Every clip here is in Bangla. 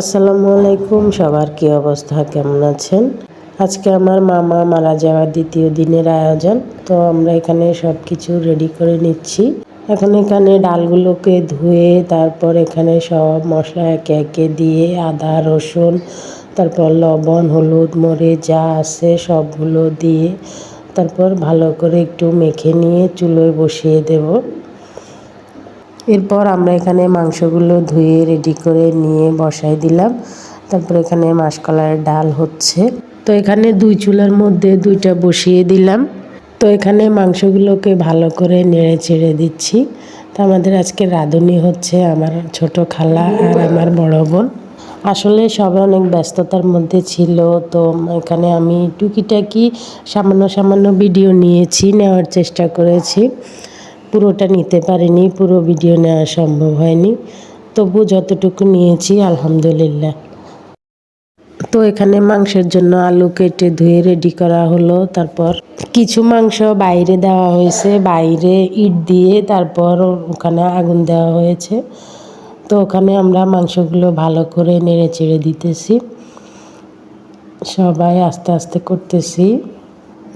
আসসালামু আলাইকুম, সবার কি অবস্থা, কেমন আছেন? আজকে আমার মামা মারা যাওয়ার দ্বিতীয় দিনের আয়োজন, তো আমরা এখানে সব কিছু রেডি করে নিচ্ছি। এখন এখানে ডালগুলোকে ধুয়ে, তারপর এখানে সব মশলা একে একে দিয়ে আদা, রসুন, তারপর লবণ, হলুদ, মরিচ যা আছে সবগুলো দিয়ে তারপর ভালো করে একটু মেখে নিয়ে চুলোয় বসিয়ে দেবো। এরপর আমরা এখানে মাংসগুলো ধুয়ে রেডি করে নিয়ে বসাই দিলাম। তারপর এখানে মাসকলার ডাল হচ্ছে। তো এখানে দুই চুলার মধ্যে দুইটা বসিয়ে দিলাম। তো এখানে মাংসগুলোকে ভালো করে নেড়ে চেড়ে দিচ্ছি। তো আমাদের আজকে রাঁধুনি হচ্ছে আমার ছোট খালা আর আমার বড় বোন। আসলে সবাই অনেক ব্যস্ততার মধ্যে ছিল, তো এখানে আমি টুকিটাকি সামান্য সামান্য ভিডিও নিয়েছি, নেওয়ার চেষ্টা করেছি। পুরোটা নিতে পারিনি, পুরো ভিডিও নেওয়া সম্ভব হয়নি। তবু যতটুকু নিয়েছি, আলহামদুলিল্লাহ। তো এখানে মাংসের জন্য আলু কেটে ধুয়ে রেডি করা হলো, তারপর কিছু মাংস বাইরে দেওয়া হয়েছে, বাইরে ইট দিয়ে তারপর ওখানে আগুন দেওয়া হয়েছে। তো ওখানে আমরা মাংসগুলো ভালো করে নেড়ে চেড়ে দিতেছি। সবাই আস্তে আস্তে করতেছি।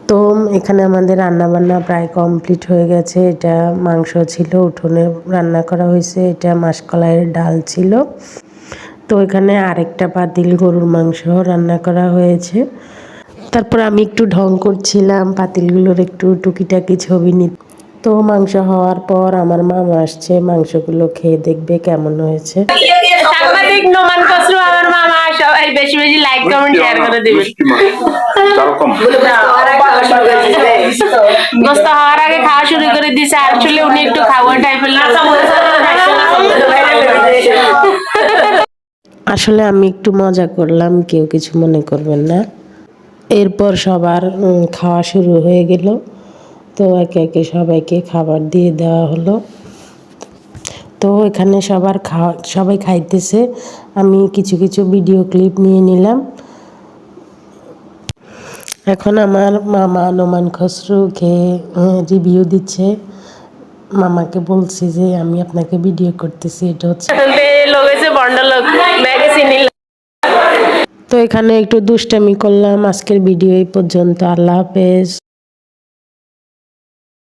তো এখানে আমাদের রান্না বান্না প্রায় কমপ্লিট হয়ে গেছে। এটা মাংস ছিল উঠোনে রান্না করা হয়েছে। এটা মাসকলাইয়ের ডাল ছিল। তো এখানে আরেকটা পাতিল গরুর মাংস রান্না করা হয়েছে। তারপর আমি একটু ঢং করছিলাম পাতিলগুলোর একটু টুকিটাকি ছবি নি তো মাংস হওয়ার পর আমার মামা আসছে মাংসগুলো খেয়ে দেখবে কেমন হয়েছে। সাংবাদিক নোমান খসরু আমার মামা সবাই বেশি বেশি লাইক কমেন্ট শেয়ার করে দিবেন হওয়ার আগে খাওয়া শুরু করে দিছে। উনি একটু আসলে আমি একটু মজা করলাম, কেউ কিছু মনে করবেন না। এরপর সবার খাওয়া শুরু হয়ে গেল। তো একে একে সবাইকে খাবার দিয়ে দেওয়া হলো। তো এখানে সবার খাওয়া, সবাই খাইতেছে। আমি কিছু কিছু ভিডিও ক্লিপ নিয়ে নিলাম। এখন আমার মামা নোমান খসরুকে রিভিউ দিচ্ছে। মামাকে বলছি যে, আমি আপনাকে ভিডিও করতেছি, এটা হচ্ছে তো এখানে একটু দুষ্টামি করলাম। আজকের ভিডিও এই পর্যন্ত। আল্লাহ হাফেজ।